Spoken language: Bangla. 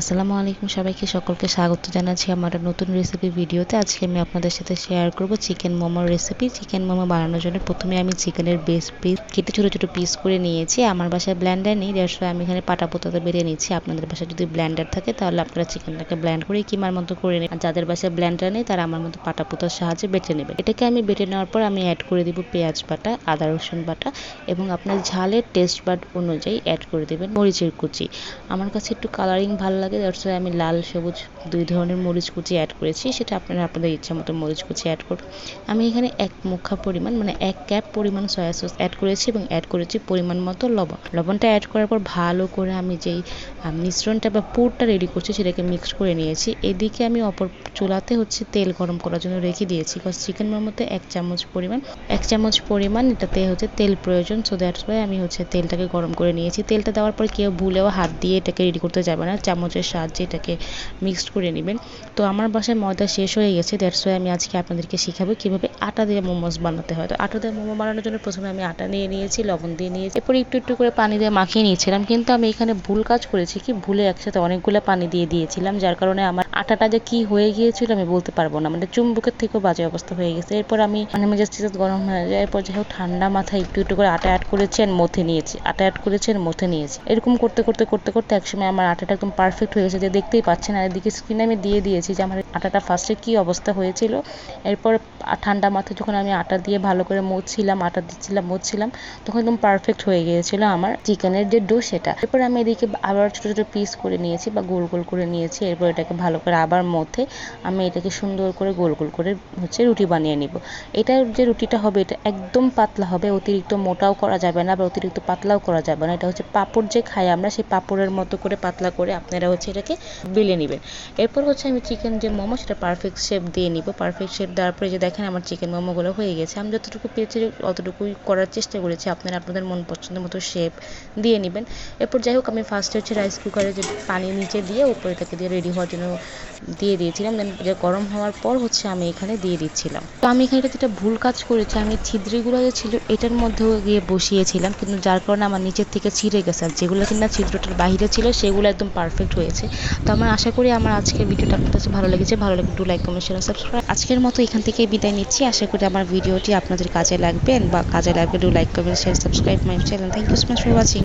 আসসালামু আলাইকুম সবাইকে, সকলকে স্বাগত জানাচ্ছি আমার নতুন রেসিপি ভিডিওতে। আজকে আমি আপনাদের সাথে শেয়ার করব চিকেন মোমোর রেসিপি চিকেন মোমো বানানোর জন্য প্রথমে আমি চিকেনের বেস পিস কেটে ছোটো ছোটো পিস করে নিয়েছি। আমার বাসায় ব্ল্যান্ডার নেই দেড়শো আমি এখানে পাটা পোতাতে বেরিয়ে নিচ্ছি। আপনাদের বাসায় যদি ব্ল্যান্ডার থাকে, তাহলে আপনারা চিকেনটাকে ব্ল্যান্ড করে কিমার মতো করে নেবেন। আর যাদের বাসায় ব্ল্যান্ডার নেই, তারা আমার মতো পাটা পোতার সাহায্যে বেটে নেবেন। এটাকে আমি বেটে নেওয়ার পর আমি অ্যাড করে দিব পেঁয়াজ বাটা, আদা, রসুন বাটা এবং আপনার ঝালের টেস্ট বাট অনুযায়ী অ্যাড করে দেবেন মরিচের কুচি। আমার কাছে একটু কালারিং ভালো লাগে দ্যাটস ওয়াই আমি লাল, সবুজ দুই ধরনের মরিচ কুচি অ্যাড করেছি, সেটা আপনারা আপনাদের ইচ্ছা মতো মরিচ কুচি অ্যাড করুন। আমি এখানে এক মুখা পরিমাণ মানে এক ক্যাপ পরিমাণ সয়া সস অ্যাড করেছি এবং অ্যাড করেছি পরিমাণ মতো লবণ। লবণটা অ্যাড করার পর ভালো করে আমি যেই মিশ্রণটা বা পুরটা রেডি করছি, সেটাকে মিক্স করে নিয়েছি। এদিকে আমি অপর চুলাতে হচ্ছে তেল গরম করার জন্য রেখে দিয়েছি বিকজ চিকেন মধ্যে এক চামচ পরিমাণ, এক চামচ পরিমাণ এটাতে হচ্ছে তেল প্রয়োজন সো দ্যাটস ওয়াই আমি হচ্ছে তেলটাকে গরম করে নিয়েছি। তেলটা দেওয়ার পর কেউ ভুলেও হাত দিয়ে এটাকে রেডি করতে যাবে না চামচের সাহায্যে এটাকে মিক্সড করে নেবেন। তো আমার বাসায় ময়দা শেষ হয়ে গেছে দ্যাটস ওয়াই আমি আজকে আপনাদেরকে শেখাবো কীভাবে আটা দিয়ে মোমোস বানাতে হয়। তো আটা দিয়ে মোমো বানানোর জন্য প্রথমে আমি আটা নিয়ে নিয়েছি, লবণ দিয়ে নিয়েছি। এরপর একটু একটু করে পানি দিয়ে মাখিয়ে নিয়েছিলাম, কিন্তু আমি এখানে ভুল কাজ করেছি কি, ভুলে একসাথে অনেকগুলো পানি দিয়ে দিয়েছিলাম, যার কারণে আমার আটাটা যে কি হয়ে গিয়েছিল আমি বলতে পারব না। মানে চুম্বুকের থেকেও বাজে অবস্থা হয়ে গেছে। এরপর আমি মানে মেজাজ টেজাজ গরম হয়ে যায়, এরপর যাই হোক ঠান্ডা মাথায় একটু একটু করে আটা অ্যাড করেছি আর মথে নিয়েছি, আটা অ্যাড করেছি আর মথে নিয়েছি। এরকম করতে করতে করতে করতে একসময় আমার আটাটা একদম পারফেক্ট হয়ে গেছে যে দেখতেই পাচ্ছেন আর এদিকে স্ক্রিনে আমি দিয়ে দিয়েছি যে আমার আটাটা ফার্স্টে কি অবস্থা হয়েছিল। এরপর ঠান্ডা মাথায় যখন আমি আটা দিয়ে ভালো করে মুছছিলাম, আটা দিচ্ছিলাম, মুছছিলাম, তখন একদম পারফেক্ট হয়ে গিয়েছিল আমার চিকেনের যে ডো সেটা। এরপর আমি এদিকে আবার ছোটো ছোটো পিস করে নিয়েছি বা গোল গোল করে নিয়েছি। এরপর এটাকে ভালো করে আবার মধ্যে আমি এটাকে সুন্দর করে গোল গোল করে হচ্ছে রুটি বানিয়ে নিব। এটার যে রুটিটা হবে, এটা একদম পাতলা হবে, অতিরিক্ত মোটাও করা যাবে না বা অতিরিক্ত পাতলাও করা যাবে না। এটা হচ্ছে পাপড় যে খাই আমরা, সেই পাপড়ের মতো করে পাতলা করে আপনারা হচ্ছে এটাকে বেলে নেবেন এরপর হচ্ছে আমি চিকেন যে মোমো, সেটা পারফেক্ট শেপ দিয়ে নিব। পারফেক্ট শেপ দেওয়ার পরে যে দেখেন আমার চিকেন মোমোগুলো হয়ে গেছে, আমি যতটুকু পেয়েছি অতটুকুই করার চেষ্টা করেছি। আপনারা আপনাদের মন পছন্দের মতো শেপ দিয়ে নেবেন। এরপর যাই হোক, আমি ফার্স্টে হচ্ছে রাইস কুকারে যে পানি নিচে দিয়ে উপরে এটাকে দিয়ে রেডি হওয়ার জন্য দিয়ে দিয়েছিলাম। দেন গরম হওয়ার পর হচ্ছে আমি এখানে দিয়ে দিচ্ছিলাম। তো আমি এখানে যেটা ভুল কাজ করেছি, আমি ছিদ্রিগুলো যে ছিল এটার মধ্যেও গিয়ে বসিয়েছিলাম। কিন্তু যার কারণে আমার নিচের থেকে ছিঁড়ে গেছে। আর যেগুলো কিনা ছিদ্রটার বাইরে ছিল, সেগুলো একদম পারফেক্ট হয়েছে তো আমার আশা করি আমার আজকের ভিডিওটা আপনার কাছে ভালো লেগেছে। ভালো লাগে do like comment share subscribe আজকের মতো এখান থেকে বিদায় নিচ্ছি। আশা করি আমার ভিডিওটি আপনাদের কাজে লাগবেন বা কাজে লাগবে do like comment share subscribe my channel thank you so much for watching